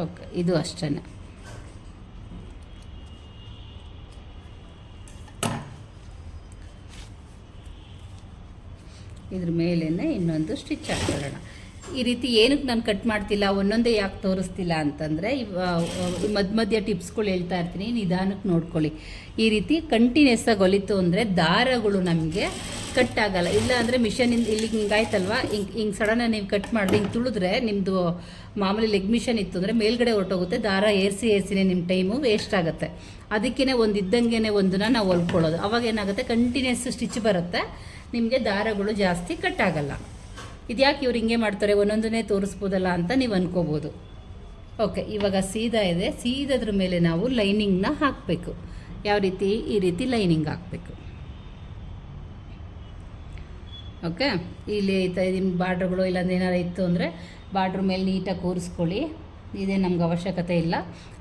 ಓಕೆ ಇದು ಅಷ್ಟೇ ಇದ್ರ ಮೇಲೇ ಇನ್ನೊಂದು ಸ್ಟಿಚ್ ಹಾಕೊಳ್ಳೋಣ. ಈ ರೀತಿ ಏನಕ್ಕೆ ನಾನು ಕಟ್ ಮಾಡ್ತಿಲ್ಲ, ಒಂದೊಂದೇ ಯಾಕೆ ತೋರಿಸ್ತಿಲ್ಲ ಅಂತಂದರೆ ಮಧ್ಯ ಮಧ್ಯ ಟಿಪ್ಸ್ಗಳು ಹೇಳ್ತಾ ಇರ್ತೀನಿ, ನಿಧಾನಕ್ಕೆ ನೋಡ್ಕೊಳ್ಳಿ. ಈ ರೀತಿ ಕಂಟಿನ್ಯೂಸ್ ಆಗಿ ಹೊಲಿತು ಅಂದರೆ ದಾರಗಳು ನಮಗೆ ಕಟ್ ಆಗಲ್ಲ. ಇಲ್ಲ ಅಂದರೆ ಮಿಷನ್ ಇಲ್ಲಿಗೆ ಹಿಂಗಾಯ್ತಲ್ವ? ಹಿಂಗೆ ಹಿಂಗೆ ಸಡನ್ನಾಗಿ ನೀವು ಕಟ್ ಮಾಡಿದ್ರೆ ಹಿಂಗೆ ತುಳಿದ್ರೆ ನಿಮ್ಮದು ಮಾಮೂಲಿ ಲೆಗ್ ಮಿಷನ್ ಇತ್ತು ಅಂದರೆ ಮೇಲ್ಗಡೆ ಹೊರಟೋಗುತ್ತೆ, ದಾರ ಏರಿಸಿ, ಏರಿಸಿನೇ ನಿಮ್ಮ ಟೈಮು ವೇಸ್ಟ್ ಆಗುತ್ತೆ. ಅದಕ್ಕೇ ಒಂದು ಇದ್ದಂಗೆ ಒಂದನ್ನ ನಾವು ಹೊಲ್ಕೊಳ್ಳೋದು. ಅವಾಗ ಏನಾಗುತ್ತೆ? ಕಂಟಿನ್ಯೂಸ್ ಸ್ಟಿಚ್ ಬರುತ್ತೆ. ನಿಮಗೆ ದಾರಗಳು ಜಾಸ್ತಿ ಕಟ್ ಆಗಲ್ಲ ಇದ್ಯಾಕೆ ಇವ್ರು ಹಿಂಗೆ ಮಾಡ್ತಾರೆ, ಒಂದೊಂದನ್ನೇ ತೋರಿಸ್ಬೋದಲ್ಲ ಅಂತ ನೀವು ಅನ್ಕೋಬೋದು. ಓಕೆ, ಇವಾಗ ಸೀದಾ ಇದೆ. ಸೀದಾದ್ರ ಮೇಲೆ ನಾವು ಲೈನಿಂಗ್ನ ಹಾಕಬೇಕು. ಯಾವ ರೀತಿ? ಈ ರೀತಿ ಲೈನಿಂಗ್ ಹಾಕಬೇಕು. ಓಕೆ, ಇಲ್ಲಿ ನಿಮ್ಮ ಬಾರ್ಡ್ರುಗಳು ಇಲ್ಲಾಂದ್ರೆ ಏನಾರು ಇತ್ತು ಅಂದರೆ ಬಾರ್ಡ್ರ್ ಮೇಲೆ ನೀಟಾಗಿ ಕೂರಿಸ್ಕೊಳ್ಳಿ. ಇದೇ ನಮ್ಗೆ ಅವಶ್ಯಕತೆ ಇಲ್ಲ.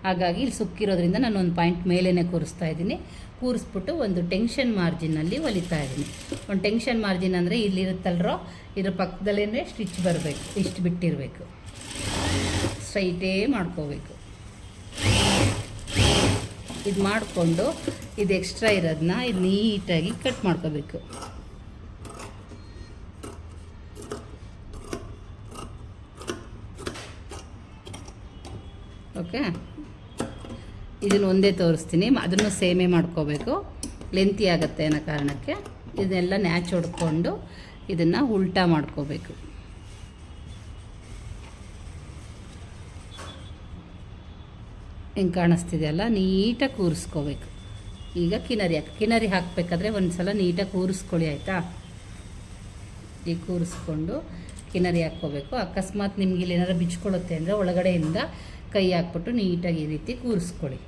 ಹಾಗಾಗಿ ಇಲ್ಲಿ ಸುಕ್ಕಿರೋದ್ರಿಂದ ನಾನು ಒಂದು ಪಾಯಿಂಟ್ ಮೇಲೇ ಕೂರಿಸ್ತಾ ಇದ್ದೀನಿ. ಕೂರಿಸ್ಬಿಟ್ಟು ಒಂದು ಟೆನ್ಷನ್ ಮಾರ್ಜಿನಲ್ಲಿ ಹೊಲಿತಾ ಇದ್ದೀನಿ. ಒಂದು ಟೆನ್ಷನ್ ಮಾರ್ಜಿನ್ ಅಂದರೆ ಇಲ್ಲಿರುತ್ತಲ್ರೋ ಇದ್ರ ಪಕ್ಕದಲ್ಲೇ ಸ್ಟಿಚ್ ಬರಬೇಕು, ಇಷ್ಟು ಬಿಟ್ಟಿರಬೇಕು. ಸ್ಟ್ರೈಟೇ ಮಾಡ್ಕೋಬೇಕು. ಇದು ಮಾಡಿಕೊಂಡು ಇದು ಎಕ್ಸ್ಟ್ರಾ ಇರೋದನ್ನ ಇದು ನೀಟಾಗಿ ಕಟ್ ಮಾಡ್ಕೋಬೇಕು. ಓಕೆ? ಇದನ್ನು ಒಂದೇ ತೋರಿಸ್ತೀನಿ. ಅದನ್ನು ಸೇಮೇ ಮಾಡ್ಕೋಬೇಕು. ಲೆಂತಿ ಆಗುತ್ತೆ ಅನ್ನೋ ಕಾರಣಕ್ಕೆ ಇದನ್ನೆಲ್ಲ ನ್ಯಾಚ್ ಹೊಡ್ಕೊಂಡು ಇದನ್ನು ಉಲ್ಟಾ ಮಾಡ್ಕೋಬೇಕು. ಹೆಂಗೆ ಕಾಣಿಸ್ತಿದೆಯಲ್ಲ ನೀಟಾಗಿ ಕೂರಿಸ್ಕೋಬೇಕು. ಈಗ ಕಿನರಿ ಹಾಕಿ. ಕಿನರಿ ಹಾಕಬೇಕಾದ್ರೆ ಒಂದು ಸಲ ನೀಟಾಗಿ ಕೂರಿಸ್ಕೊಳ್ಳಿ, ಆಯಿತಾ? ಈಗ ಕೂರಿಸ್ಕೊಂಡು ಕಿನರಿ ಹಾಕ್ಕೋಬೇಕು. ಅಕಸ್ಮಾತ್ ನಿಮ್ಗೆ ಇಲ್ಲಿ ಏನಾರು ಬಿಚ್ಕೊಳ್ಳುತ್ತೆ ಅಂದರೆ ಒಳಗಡೆಯಿಂದ ಕೈ ಹಾಕ್ಬಿಟ್ಟು ನೀಟಾಗಿ ಈ ರೀತಿ ಕೂರಿಸ್ಕೊಳ್ಳಿ.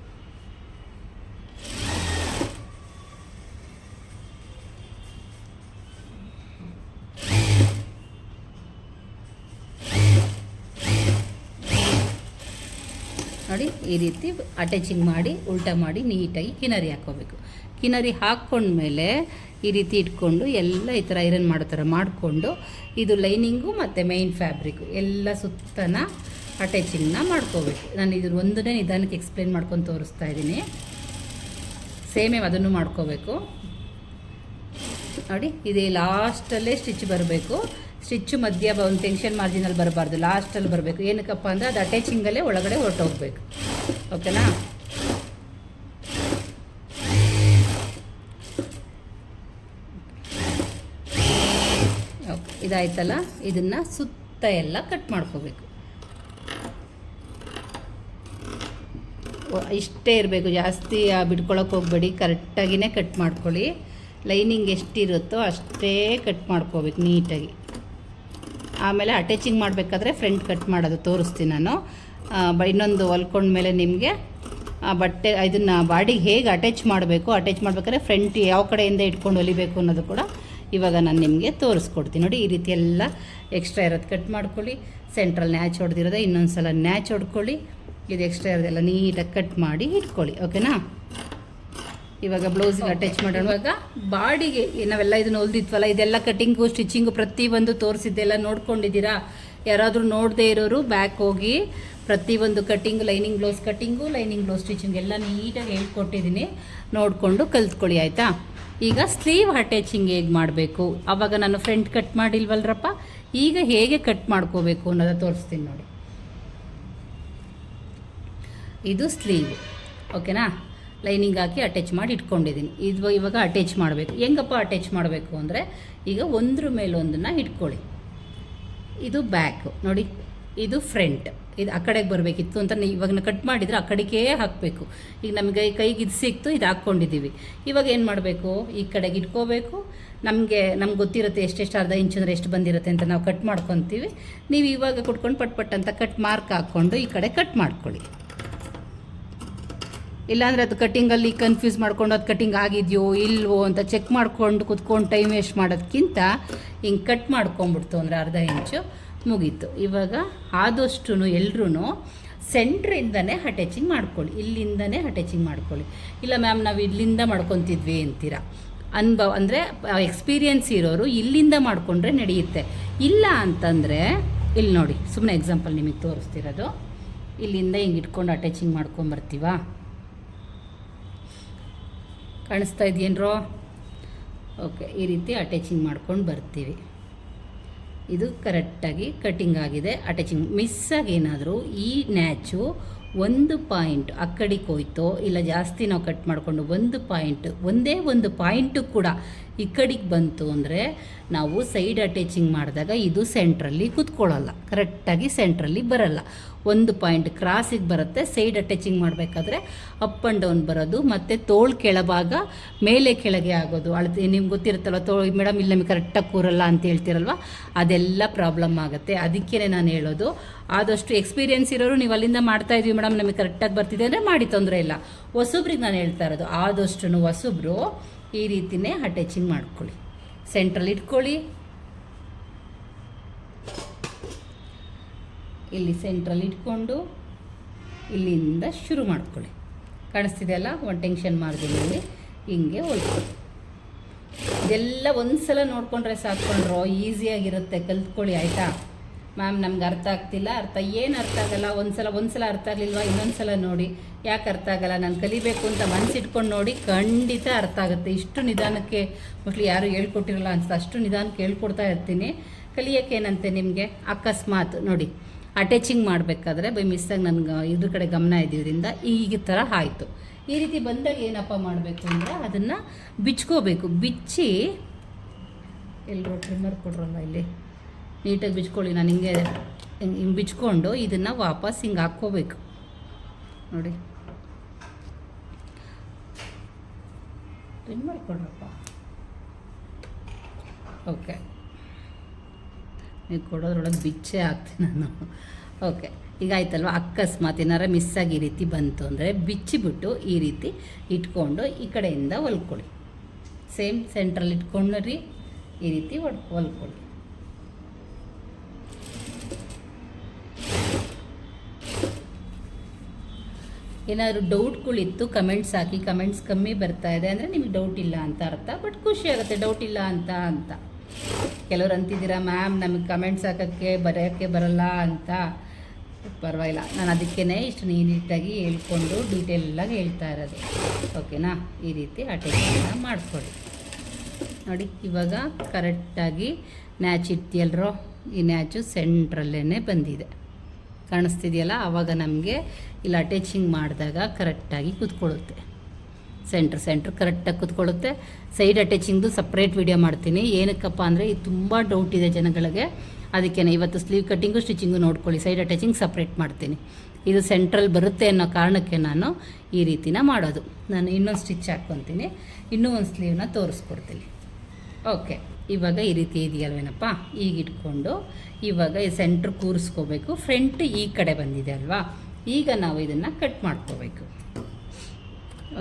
ಈ ರೀತಿ ಅಟ್ಯಾಚಿಂಗ್ ಮಾಡಿ, ಉಲ್ಟಾ ಮಾಡಿ ನೀಟಾಗಿ ಕಿನರಿ ಹಾಕ್ಕೋಬೇಕು. ಕಿನರಿ ಹಾಕ್ಕೊಂಡ್ಮೇಲೆ ಈ ರೀತಿ ಇಟ್ಕೊಂಡು ಎಲ್ಲ ಈ ಥರ ಐರನ್ ಮಾಡೋ ಥರ ಮಾಡಿಕೊಂಡು ಇದು ಲೈನಿಂಗು ಮತ್ತು ಮೈನ್ ಫ್ಯಾಬ್ರಿಕ್ಕು ಎಲ್ಲ ಸುತ್ತನ ಅಟ್ಯಾಚಿಂಗ್ನ ಮಾಡ್ಕೋಬೇಕು. ನಾನು ಇದ್ರ ಒಂದನೇ ನಿಧಾನಕ್ಕೆ ಎಕ್ಸ್ಪ್ಲೇನ್ ಮಾಡ್ಕೊಂಡು ತೋರಿಸ್ತಾ ಇದ್ದೀನಿ. ಸೇಮೇ ಅದನ್ನು ಮಾಡ್ಕೋಬೇಕು. ನೋಡಿ, ಇದೇ ಲಾಸ್ಟಲ್ಲೇ ಸ್ಟಿಚ್ ಬರಬೇಕು. ಸ್ಟಿಚ್ಚು ಮಧ್ಯ ಒಂದು ಟೆನ್ಷನ್ ಮಾರ್ಜಿನಲ್ಲಿ ಬರಬಾರ್ದು. ಲಾಸ್ಟಲ್ಲಿ ಬರಬೇಕು. ಏನಕ್ಕಪ್ಪ ಅಂದರೆ ಅದು ಅಟ್ಯಾಚಿಂಗಲ್ಲೇ ಒಳಗಡೆ ಹೊರಟೋಗ್ಬೇಕು. ಓಕೆನಾ ಓಕೆ ಇದಾಯ್ತಲ್ಲ? ಇದನ್ನು ಸುತ್ತ ಎಲ್ಲ ಕಟ್ ಮಾಡ್ಕೋಬೇಕು. ಇಷ್ಟೇ ಇರಬೇಕು. ಜಾಸ್ತಿ ಬಿಟ್ಕೊಳಕ್ಕೆ ಹೋಗ್ಬೇಡಿ. ಕರೆಕ್ಟಾಗಿಯೇ ಕಟ್ ಮಾಡ್ಕೊಳ್ಳಿ. ಲೈನಿಂಗ್ ಎಷ್ಟಿರುತ್ತೋ ಅಷ್ಟೇ ಕಟ್ ಮಾಡ್ಕೋಬೇಕು, ನೀಟಾಗಿ. ಆಮೇಲೆ ಅಟ್ಯಾಚಿಂಗ್ ಮಾಡಬೇಕಾದ್ರೆ ಫ್ರಂಟ್ ಕಟ್ ಮಾಡೋದು ತೋರಿಸ್ತೀನಿ ನಾನು. ಇನ್ನೊಂದು ಹೊಲ್ಕೊಂಡ್ಮೇಲೆ ನಿಮಗೆ, ಆ, ಬಟ್ಟೆ, ಇದನ್ನು ಬಾಡಿಗೆ ಹೇಗೆ ಅಟ್ಯಾಚ್ ಮಾಡಬೇಕು ಅಟ್ಯಾಚ್ ಮಾಡ್ಬೇಕಾದ್ರೆ ಫ್ರಂಟ್ ಯಾವ ಕಡೆಯಿಂದ ಇಟ್ಕೊಂಡು ಹೊಲಿಬೇಕು ಅನ್ನೋದು ಕೂಡ ಇವಾಗ ನಾನು ನಿಮಗೆ ತೋರಿಸ್ಕೊಡ್ತೀನಿ. ನೋಡಿ, ಈ ರೀತಿ ಎಲ್ಲ ಎಕ್ಸ್ಟ್ರಾ ಇರೋದು ಕಟ್ ಮಾಡ್ಕೊಳ್ಳಿ. ಸೆಂಟ್ರಲ್ ನ್ಯಾಚ್ ಹೊಡೆದಿರೋದೆ ಇನ್ನೊಂದು ಸಲ ನ್ಯಾಚ್ ಹೊಡ್ಕೊಳ್ಳಿ. ಇದು ಎಕ್ಸ್ಟ್ರಾ ಇರೋದೆಲ್ಲ ನೀಟಾಗಿ ಕಟ್ ಮಾಡಿ ಇಟ್ಕೊಳ್ಳಿ. ಓಕೆನಾ ಇವಾಗ ಬ್ಲೌಸ್ಗೆ ಅಟ್ಯಾಚ್ ಮಾಡೋಣ. ಇವಾಗ ಬಾಡಿಗೆ ನಾವೆಲ್ಲ ಇದನ್ನ ಹೊಲ್ದಿತ್ವಲ್ಲ ಇದೆಲ್ಲ ಕಟಿಂಗು ಸ್ಟಿಚಿಂಗು ಪ್ರತಿಯೊಂದು ತೋರಿಸಿದ್ದೆಲ್ಲ ನೋಡ್ಕೊಂಡಿದ್ದೀರಾ? ಯಾರಾದರೂ ನೋಡದೇ ಇರೋರು ಬ್ಯಾಕ್ ಹೋಗಿ ಪ್ರತಿಯೊಂದು cutting lining blouse cutting lining blouse stitching ಎಲ್ಲ ನೀಟಾಗಿ ಹೇಳ್ಕೊಟ್ಟಿದ್ದೀನಿ. ನೋಡಿಕೊಂಡು ಕಲ್ತ್ಕೊಳ್ಳಿ, ಆಯಿತಾ? ಈಗ ಸ್ಲೀವ್ ಅಟ್ಯಾಚಿಂಗ್ ಹೇಗೆ ಮಾಡಬೇಕು? ಆವಾಗ ನಾನು ಫ್ರಂಟ್ ಕಟ್ ಮಾಡಿಲ್ವಲ್ರಪ್ಪ? ಈಗ ಹೇಗೆ ಕಟ್ ಮಾಡ್ಕೋಬೇಕು ಅನ್ನೋದ ತೋರಿಸ್ತೀನಿ ನೋಡಿ. ಇದು ಸ್ಲೀವ್ ಓಕೆನಾ ಲೈನಿಂಗ್ ಹಾಕಿ ಅಟ್ಯಾಚ್ ಮಾಡಿ ಇಟ್ಕೊಂಡಿದ್ದೀನಿ. ಇದು ಇವಾಗ ಅಟ್ಯಾಚ್ ಮಾಡಬೇಕು. ಹೆಂಗಪ್ಪ ಅಟ್ಯಾಚ್ ಮಾಡಬೇಕು ಅಂದರೆ ಈಗ ಒಂದ್ರ ಮೇಲೆ ಒಂದನ್ನು ಇಟ್ಕೊಳ್ಳಿ. ಇದು ಬ್ಯಾಕು ನೋಡಿ, ಇದು ಫ್ರಂಟ್ ಇದು ಆ ಕಡೆಗೆ ಬರಬೇಕಿತ್ತು ಅಂತ ಇವಾಗ ಕಟ್ ಮಾಡಿದರೆ ಆ ಕಡೆಗೇ ಹಾಕಬೇಕು. ಈಗ ನಮಗೆ ಕೈಗೆ ಇದು ಸಿಕ್ತು, ಇದು ಹಾಕ್ಕೊಂಡಿದ್ದೀವಿ ಇವಾಗ ಏನು ಮಾಡಬೇಕು? ಈ ಕಡೆಗೆ ಇಟ್ಕೋಬೇಕು. ನಮಗೆ ನಮ್ಗೆ ಗೊತ್ತಿರುತ್ತೆ ಎಷ್ಟೆಷ್ಟು ಅರ್ಧ ಇಂಚು ಅಂದರೆ ಎಷ್ಟು ಬಂದಿರುತ್ತೆ ಅಂತ ನಾವು ಕಟ್ ಮಾಡ್ಕೊತೀವಿ. ನೀವು ಇವಾಗ ಕುಟ್ಕೊಂಡು ಪಟ್ ಪಟ್ ಅಂತ ಕಟ್ ಮಾರ್ಕ್ ಹಾಕ್ಕೊಂಡು ಈ ಕಡೆ ಕಟ್ ಮಾಡ್ಕೊಳ್ಳಿ. ಇಲ್ಲಾಂದರೆ ಅದು ಕಟ್ಟಿಂಗಲ್ಲಿ ಕನ್ಫ್ಯೂಸ್ ಮಾಡ್ಕೊಂಡು ಅದು ಕಟ್ಟಿಂಗ್ ಆಗಿದೆಯೋ ಇಲ್ವೋ ಅಂತ ಚೆಕ್ ಮಾಡ್ಕೊಂಡು ಕುತ್ಕೊಂಡು ಟೈಮ್ ವೇಸ್ಟ್ ಮಾಡೋದಕ್ಕಿಂತ ಹಿಂಗೆ ಕಟ್ ಮಾಡ್ಕೊಂಬಿಡ್ತು ಅಂದರೆ ಅರ್ಧ ಇಂಚು ಮುಗೀತು. ಇವಾಗ ಆದಷ್ಟು ಎಲ್ರೂ ಸೆಂಟ್ರಿಂದನೇ ಅಟ್ಯಾಚಿಂಗ್ ಮಾಡ್ಕೊಳ್ಳಿ. ಇಲ್ಲಿಂದನೇ ಅಟ್ಯಾಚಿಂಗ್ ಮಾಡ್ಕೊಳ್ಳಿ. ಇಲ್ಲ ಮ್ಯಾಮ್ ನಾವು ಇಲ್ಲಿಂದ ಮಾಡ್ಕೊತಿದ್ವಿ ಅಂತೀರಾ? ಅನುಭವ ಅಂದರೆ ಎಕ್ಸ್ಪೀರಿಯನ್ಸ್ ಇರೋರು ಇಲ್ಲಿಂದ ಮಾಡಿಕೊಂಡ್ರೆ ನಡೆಯುತ್ತೆ. ಇಲ್ಲ ಅಂತಂದರೆ ಇಲ್ಲಿ ನೋಡಿ ಸುಮ್ಮನೆ ಎಕ್ಸಾಂಪಲ್ ನಿಮಗೆ ತೋರಿಸ್ತಿರೋದು. ಇಲ್ಲಿಂದ ಹಿಂಗೆ ಇಟ್ಕೊಂಡು ಅಟ್ಯಾಚಿಂಗ್ ಮಾಡ್ಕೊಂಬರ್ತೀವಾ? ಕಾಣಿಸ್ತಾ ಇದೆಯೇನ್ರೋ? ಓಕೆ ಈ ರೀತಿ ಅಟ್ಯಾಚಿಂಗ್ ಮಾಡ್ಕೊಂಡು ಬರ್ತೀವಿ. ಇದು ಕರೆಕ್ಟಾಗಿ ಕಟ್ಟಿಂಗ್ ಆಗಿದೆ. ಅಟ್ಯಾಚಿಂಗ್ ಮಿಸ್ಸಾಗಿ ಏನಾದರೂ ಈ ನ್ಯಾಚು ಒಂದು ಪಾಯಿಂಟ್ ಆ ಕಡೆಗೆ ಹೋಯ್ತೋ ಇಲ್ಲ ಜಾಸ್ತಿ ನಾವು ಕಟ್ ಮಾಡಿಕೊಂಡು ಒಂದು ಪಾಯಿಂಟ್, ಒಂದೇ ಒಂದು ಪಾಯಿಂಟು ಕೂಡ ಈ ಕಡೆಗೆ ಬಂತು ಅಂದರೆ ನಾವು ಸೈಡ್ ಅಟ್ಯಾಚಿಂಗ್ ಮಾಡಿದಾಗ ಇದು ಸೆಂಟ್ರಲ್ಲಿ ಕೂತ್ಕೊಳ್ಳಲ್ಲ. ಕರೆಕ್ಟಾಗಿ ಸೆಂಟ್ರಲ್ಲಿ ಬರಲ್ಲ. ಒಂದು ಪಾಯಿಂಟ್ ಕ್ರಾಸಿಗೆ ಬರುತ್ತೆ, ಸೈಡ್ ಅಟ್ಯಾಚಿಂಗ್ ಮಾಡಬೇಕಾದ್ರೆ ಅಪ್ ಆ್ಯಂಡ್ ಡೌನ್ ಬರೋದು, ಮತ್ತು ತೋಳು ಕೆಳಭಾಗ ಮೇಲೆ ಕೆಳಗೆ ಆಗೋದು. ಅಳತೆ, ನಿಮ್ಗೆ ಗೊತ್ತಿರುತ್ತಲ್ಲ ತೋ, ಮೇಡಮ್, ಇಲ್ಲಿ ನಮಗೆ ಕರೆಕ್ಟಾಗಿ ಕೂರಲ್ಲ ಅಂತ ಹೇಳ್ತಿರಲ್ವ, ಅದೆಲ್ಲ ಪ್ರಾಬ್ಲಮ್ ಆಗುತ್ತೆ. ಅದಕ್ಕೇ ನಾನು ಹೇಳೋದು, ಆದಷ್ಟು ಎಕ್ಸ್ಪೀರಿಯೆನ್ಸ್ ಇರೋರು ನೀವು ಅಲ್ಲಿಂದ ಮಾಡ್ತಾ ಇದ್ವಿ ಮೇಡಮ್, ನಮಗೆ ಕರೆಕ್ಟಾಗಿ ಬರ್ತಿದೆ ಅಂದರೆ ಮಾಡಿ, ತೊಂದರೆ ಇಲ್ಲ. ಹೊಸೊಬ್ರಿಗೆ ನಾನು ಹೇಳ್ತಾ ಇರೋದು ಆದಷ್ಟು ಹೊಸೊಬ್ರು ಈ ರೀತಿಯೇ ಅಟ್ಯಾಚಿಂಗ್ ಮಾಡ್ಕೊಳ್ಳಿ. ಸೆಂಟ್ರಲ್ಲಿ ಇಟ್ಕೊಳ್ಳಿ ಇಲ್ಲಿ ಸೆಂಟ್ರಲ್ಲಿ ಇಟ್ಕೊಂಡು ಇಲ್ಲಿಂದ ಶುರು ಮಾಡ್ಕೊಳ್ಳಿ. ಕಾಣಿಸ್ತಿದೆಯಲ್ಲ? ಒಂದು ಟೆನ್ಷನ್ ಮಾರ್ಜಿನಲ್ಲಿ ಹಿಂಗೆ ಹೊಲ್ಕೊಳ್ಳಿ ಇದೆಲ್ಲ ಒಂದು ಸಲ ನೋಡ್ಕೊಂಡ್ರೆ ಸಾಕೊಂಡ್ರೋ ಈಸಿಯಾಗಿರುತ್ತೆ ಕಲ್ತ್ಕೊಳ್ಳಿ, ಆಯಿತಾ? ಮ್ಯಾಮ್ ನಮ್ಗೆ ಅರ್ಥ ಆಗ್ತಿಲ್ಲ. ಅರ್ಥ ಏನು ಅರ್ಥ ಆಗಲ್ಲ? ಒಂದು ಸಲ ಒಂದು ಸಲ ಅರ್ಥ ಆಗಲಿಲ್ವಾ? ಇನ್ನೊಂದು ಸಲ ನೋಡಿ. ಯಾಕೆ ಅರ್ಥ ಆಗಲ್ಲ? ನಾನು ಕಲಿಬೇಕು ಅಂತ ಮನಸ್ಸಿಟ್ಕೊಂಡು ನೋಡಿ ಖಂಡಿತ ಅರ್ಥ ಆಗುತ್ತೆ. ಇಷ್ಟು ನಿಧಾನಕ್ಕೆ ಮೋಸ್ಟ್ಲಿ ಯಾರು ಹೇಳ್ಕೊಟ್ಟಿರಲ್ಲ ಅನ್ಸುತ್ತೆ ಅಷ್ಟು ನಿಧಾನಕ್ಕೆ ಹೇಳ್ಕೊಡ್ತಾ ಇರ್ತೀನಿ. ಕಲಿಯೋಕ್ಕೇನಂತೆ ನಿಮಗೆ? ಅಕಸ್ಮಾತ್ ನೋಡಿ. ಅಟ್ಯಾಚಿಂಗ್ ಮಾಡಬೇಕಾದ್ರೆ ಬೈ ಮಿಸ್ಸಾಗಿ ನನಗೆ ಇದ್ರ ಕಡೆ ಗಮನ ಇದ್ದಿದ್ರಿಂದ ಈಗ ಥರ ಆಯಿತು. ಈ ರೀತಿ ಬಂದಾಗ ಏನಪ್ಪ ಮಾಡಬೇಕು ಅಂದರೆ ಅದನ್ನು ಬಿಚ್ಕೋಬೇಕು. ಬಿಚ್ಚಿ ಎಲ್ಲರೂ ಟ್ರಿಮ್ಮರ್ ಕೊಡ್ರಲ್ಲ ಇಲ್ಲಿ. ನೀಟಾಗಿ ಬಿಚ್ಕೊಳ್ಳಿ, ನಾನು ಹಿಂಗೆ ಹಿಂಗೆ ಬಿಚ್ಕೊಂಡು ಇದನ್ನು ವಾಪಸ್ ಹಿಂಗೆ ಹಾಕ್ಕೋಬೇಕು. ನೋಡಿ. ಟ್ರಿಮ್ಮರ್ ಕೊಡ್ರಪ್ಪ. ಓಕೆ ನೀವು ಕೊಡೋದ್ರೊಳಗೆ ಬಿಚ್ಚೆ ಹಾಕ್ತೀನಿ ನಾನು. ಓಕೆ ಈಗ ಆಯ್ತಲ್ವ? ಅಕಸ್ಮಾತ್ ಏನಾರ ಮಿಸ್ಸಾಗಿ ಈ ರೀತಿ ಬಂತು ಅಂದರೆ ಬಿಚ್ಚಿಬಿಟ್ಟು ಈ ರೀತಿ ಇಟ್ಕೊಂಡು ಈ ಕಡೆಯಿಂದ ಹೊಲ್ಕೊಳ್ಳಿ. ಸೇಮ್ ಸೆಂಟ್ರಲ್ಲಿ ಇಟ್ಕೊಂಡು ರೀ ಈ ರೀತಿ ಹೊಡ್, ಹೊಲ್ಕೊಳ್ಳಿ. ಏನಾದರೂ ಡೌಟ್ಗಳಿತ್ತು ಕಮೆಂಟ್ಸ್ ಹಾಕಿ ಕಮೆಂಟ್ಸ್ ಕಮ್ಮಿ ಬರ್ತಾ ಇದೆ ಅಂದರೆ ನಿಮಗೆ ಡೌಟ್ ಇಲ್ಲ ಅಂತ ಅರ್ಥ ಬಟ್ ಖುಷಿ ಆಗುತ್ತೆ. ಡೌಟ್ ಇಲ್ಲ ಅಂತ ಅಂತ. ಕೆಲವ್ರು ಅಂತಿದ್ದೀರಾ, ಮ್ಯಾಮ್, ನಮಗೆ ಕಮೆಂಟ್ಸ್ ಹಾಕೋಕ್ಕೆ ಬರೆಯೋಕ್ಕೆ ಬರಲ್ಲ ಅಂತ. ಪರವಾಗಿಲ್ಲ. ನಾನು ಅದಕ್ಕೇ ಇಷ್ಟು ನೀಟಾಗಿ ಹೇಳ್ಕೊಂಡು ಡೀಟೇಲಾಗಿ ಹೇಳ್ತಾ ಇರೋದು. ಓಕೆನಾ? ಈ ರೀತಿ ಅಟೆಂಡ್ ಮಾಡಿಕೊಡಿ ನೋಡಿ, ಇವಾಗ ಕರೆಕ್ಟಾಗಿ ನ್ಯಾಚ್ ಇಟ್ಟಿಯಲ್ರೋ? ಈ ನ್ಯಾಚು ಸೆಂಟ್ರಲ್ಲೇ ಬಂದಿದೆ. ಕಾಣಿಸ್ತಿದೆಯಲ್ಲ? ಆವಾಗ ನಮಗೆ ಇಲ್ಲಿ ಅಟ್ಯಾಚಿಂಗ್ ಮಾಡಿದಾಗ ಕರೆಕ್ಟಾಗಿ ಕೂತ್ಕೊಳ್ಳುತ್ತೆ. ಸೆಂಟ್ರ್ ಸೆಂಟ್ರ್ ಕರೆಕ್ಟಾಗಿ ಕುತ್ಕೊಳ್ಳುತ್ತೆ. ಸೈಡ್ ಅಟ್ಯಾಚಿಂಗ್ದು ಸಪ್ರೇಟ್ ವಿಡಿಯೋ ಮಾಡ್ತೀನಿ. ಏನಕ್ಕಪ್ಪ ಅಂದರೆ ಇದು ತುಂಬ ಡೌಟ್ ಇದೆ ಜನಗಳಿಗೆ. ಅದಕ್ಕೆ ಇವತ್ತು ಸ್ಲೀವ್ ಕಟ್ಟಿಂಗು ಸ್ಟಿಚಿಂಗು ನೋಡ್ಕೊಳ್ಳಿ. ಸೈಡ್ ಅಟ್ಯಾಚಿಂಗ್ ಸಪ್ರೇಟ್ ಮಾಡ್ತೀನಿ. ಇದು ಸೆಂಟ್ರಲ್ ಬರುತ್ತೆ ಅನ್ನೋ ಕಾರಣಕ್ಕೆ ನಾನು ಈ ರೀತಿನ ಮಾಡೋದು. ನಾನು ಇನ್ನೊಂದು ಸ್ಟಿಚ್ ಹಾಕ್ಕೊತೀನಿ. ಇನ್ನೂ ಒಂದು ಸ್ಲೀವ್ನ ತೋರಿಸ್ಕೊಡ್ತೀನಿ. ಓಕೆ ಇವಾಗ ಈ ರೀತಿ ಇದೆಯಲ್ವೇನಪ್ಪ? ಈಗ ಇಟ್ಕೊಂಡು ಇವಾಗ ಈ ಸೆಂಟ್ರ್ ಕೂರಿಸ್ಕೋಬೇಕು. ಫ್ರಂಟ್ ಈ ಕಡೆ ಬಂದಿದೆ ಅಲ್ವಾ? ಈಗ ನಾವು ಇದನ್ನು ಕಟ್ ಮಾಡ್ಕೋಬೇಕು.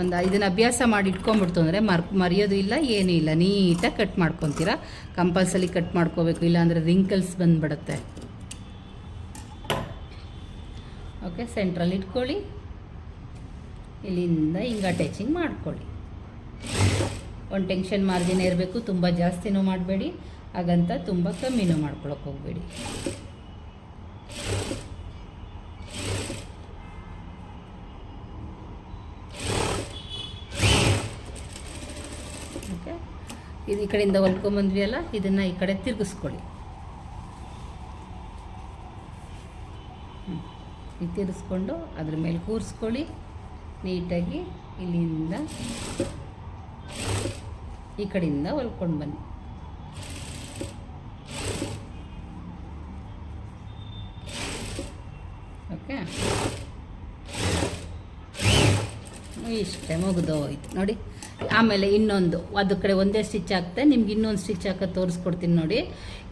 ಒಂದು ಇದನ್ನು ಅಭ್ಯಾಸ ಮಾಡಿ ಇಟ್ಕೊಂಬಿಡ್ತು ಅಂದರೆ ಮರ್, ಮರೆಯೋದು ಇಲ್ಲ, ಏನೂ ಇಲ್ಲ. ನೀಟಾಗಿ ಕಟ್ ಮಾಡ್ಕೊತೀರ. ಕಂಪಲ್ಸರಿ ಕಟ್ ಮಾಡ್ಕೋಬೇಕು, ಇಲ್ಲಾಂದರೆ ರಿಂಕಲ್ಸ್ ಬಂದುಬಿಡುತ್ತೆ. ಓಕೆ ಸೆಂಟ್ರಲ್ಲಿ ಇಟ್ಕೊಳ್ಳಿ. ಇಲ್ಲಿಂದ ಹಿಂಗೆ ಅಟ್ಯಾಚಿಂಗ್ ಮಾಡ್ಕೊಳ್ಳಿ. ಒಂದು ಟೆನ್ಷನ್ ಮಾರ್ಜಿನ್ ಇರಬೇಕು ತುಂಬ ಜಾಸ್ತಿನೂ ಮಾಡಬೇಡಿ. ಹಾಗಂತ ತುಂಬ ಕಮ್ಮಿನೂ ಮಾಡ್ಕೊಳಕ್ಕೆ ಹೋಗಬೇಡಿ ಓಕೆ ಇದು ಈ ಕಡೆಯಿಂದ ಹೊಲ್ಕೊಂಬಂದ್ವಿ ಅಲ್ಲ ಇದನ್ನು ಈ ಕಡೆ ತಿರುಗಿಸ್ಕೊಳ್ಳಿ. ತಿರ್ಗಿಸ್ಕೊಂಡು ಅದ್ರ ಮೇಲೆ ಕೂರಿಸ್ಕೊಳ್ಳಿ. ನೀಟಾಗಿ ಇಲ್ಲಿಂದ ಈ ಕಡೆಯಿಂದ ಹೊಲ್ಕೊಂಡು ಬನ್ನಿ. ಓಕೆ? ಇಷ್ಟೇ ಮುಗಿದೋಯ್ತು. ನೋಡಿ ಆಮೇಲೆ ಇನ್ನೊಂದು, ಅದು ಕಡೆ ಒಂದೇ ಸ್ಟಿಚ್ ಹಾಕ್ತೆ ನಿಮ್ಗೆ ಇನ್ನೊಂದು ಸ್ಟಿಚ್ ಹಾಕೋ ತೋರಿಸ್ಕೊಡ್ತೀನಿ ನೋಡಿ.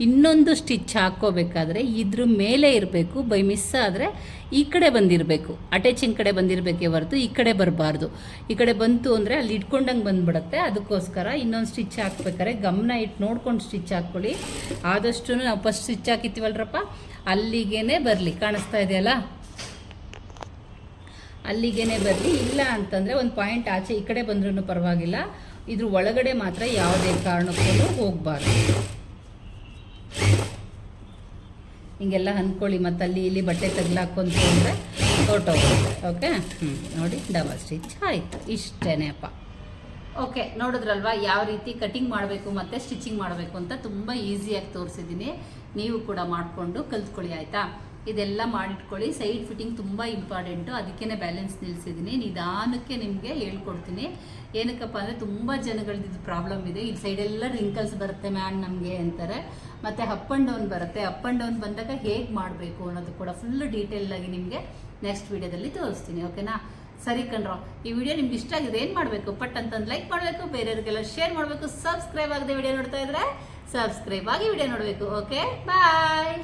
ಇನ್ನೊಂದು ಸ್ಟಿಚ್ ಹಾಕ್ಕೋಬೇಕಾದ್ರೆ ಇದ್ರ ಮೇಲೆ ಇರಬೇಕು, ಬೈ ಮಿಸ್ ಆದರೆ ಈ ಕಡೆ ಬಂದಿರಬೇಕು. ಅಟ್ಯಾಚಿಂಗ್ ಕಡೆ ಬಂದಿರಬೇಕೇ ಹೊರತು ಈ ಕಡೆ ಬರಬಾರ್ದು. ಈ ಕಡೆ ಬಂತು ಅಂದರೆ ಅಲ್ಲಿ ಇಟ್ಕೊಂಡಂಗೆ ಬಂದ್ಬಿಡುತ್ತೆ. ಅದಕ್ಕೋಸ್ಕರ ಇನ್ನೊಂದು ಸ್ಟಿಚ್ ಹಾಕ್ಬೇಕಾದ್ರೆ ಗಮನ ಇಟ್ಟು ನೋಡ್ಕೊಂಡು ಸ್ಟಿಚ್ ಹಾಕ್ಕೊಳ್ಳಿ. ಆದಷ್ಟು ನಾವು ಫಸ್ಟ್ ಸ್ಟಿಚ್ ಹಾಕಿತ್ತೀವಲ್ರಪ್ಪ, ಅಲ್ಲಿಗೇನೆ ಬರಲಿ. ಕಾಣಿಸ್ತಾ ಇದೆಯಲ್ಲ? ಅಲ್ಲಿಗೇನೆ ಬರಲಿ. ಇಲ್ಲ ಅಂತಂದರೆ ಒಂದು ಪಾಯಿಂಟ್ ಆಚೆ ಈ ಕಡೆ ಬಂದ್ರೂ ಪರವಾಗಿಲ್ಲ. ಇದ್ರ ಒಳಗಡೆ ಮಾತ್ರ ಯಾವುದೇ ಕಾರಣಕ್ಕೂ ಹೋಗಬಾರ್ದು. ಹಿಂಗೆಲ್ಲ ಅಂದ್ಕೊಳ್ಳಿ ಮತ್ತು ಅಲ್ಲಿ ಇಲ್ಲಿ ಬಟ್ಟೆ ತಗ್ಲಾಕೊಂತ ಅಂದರೆ ಹೊರಟೋಗುತ್ತೆ ಓಕೆ ಹ್ಞೂ ನೋಡಿ ಡಬಲ್ ಸ್ಟಿಚ್ ಆಯಿತು. ಇಷ್ಟೇನೆ ಅಪ್ಪ. ಓಕೆ ನೋಡಿದ್ರಲ್ವಾ? ಯಾವ ರೀತಿ ಕಟಿಂಗ್ ಮಾಡಬೇಕು ಮತ್ತು ಸ್ಟಿಚಿಂಗ್ ಮಾಡಬೇಕು ಅಂತ ತುಂಬ ಈಸಿಯಾಗಿ ತೋರಿಸಿದ್ದೀನಿ. ನೀವು ಕೂಡ ಮಾಡಿಕೊಂಡು ಕಲ್ತ್ಕೊಳ್ಳಿ ಆಯಿತಾ? ಇದೆಲ್ಲ ಮಾಡಿಟ್ಕೊಳ್ಳಿ. ಸೈಡ್ ಫಿಟ್ಟಿಂಗ್ ತುಂಬ ಇಂಪಾರ್ಟೆಂಟು. ಅದಕ್ಕೇ ಬ್ಯಾಲೆನ್ಸ್ ನಿಲ್ಲಿಸಿದ್ದೀನಿ ನಿಧಾನಕ್ಕೆ ನಿಮಗೆ ಹೇಳ್ಕೊಡ್ತೀನಿ. ಏನಕ್ಕಪ್ಪ ಅಂದರೆ ತುಂಬ ಜನಗಳದ್ದು ಪ್ರಾಬ್ಲಮ್ ಇದೆ. ಈ ಸೈಡೆಲ್ಲ ರಿಂಕಲ್ಸ್ ಬರುತ್ತೆ ಮ್ಯಾನ್ ನಮಗೆ ಅಂತಾರೆ. ಮತ್ತು ಅಪ್ ಆ್ಯಂಡ್ ಡೌನ್ ಬರುತ್ತೆ. ಅಪ್ ಆ್ಯಂಡ್ ಡೌನ್ ಬಂದಾಗ ಹೇಗೆ ಮಾಡಬೇಕು ಅನ್ನೋದು ಕೂಡ ಫುಲ್ ಡೀಟೇಲಾಗಿ ನಿಮಗೆ ನೆಕ್ಸ್ಟ್ ವೀಡಿಯೋದಲ್ಲಿ ತೋರಿಸ್ತೀನಿ ಓಕೆನಾ ಸರಿ ಕಣ್ರೋ, ಈ ವಿಡಿಯೋ ನಿಮ್ಗೆ ಇಷ್ಟ ಆಗಿದೆ ಏನು ಮಾಡಬೇಕು? ಪಟ್ ಅಂತಂದು ಲೈಕ್ ಮಾಡಬೇಕು, ಬೇರೆಯವ್ರಿಗೆಲ್ಲ ಶೇರ್ ಮಾಡಬೇಕು ಸಬ್ಸ್ಕ್ರೈಬ್ ಆಗದೆ ವಿಡಿಯೋ ನೋಡ್ತಾ ಇದ್ರೆ ಸಬ್ಸ್ಕ್ರೈಬ್ ಆಗಿ ವಿಡಿಯೋ ನೋಡಬೇಕು ಓಕೆ ಬಾಯ್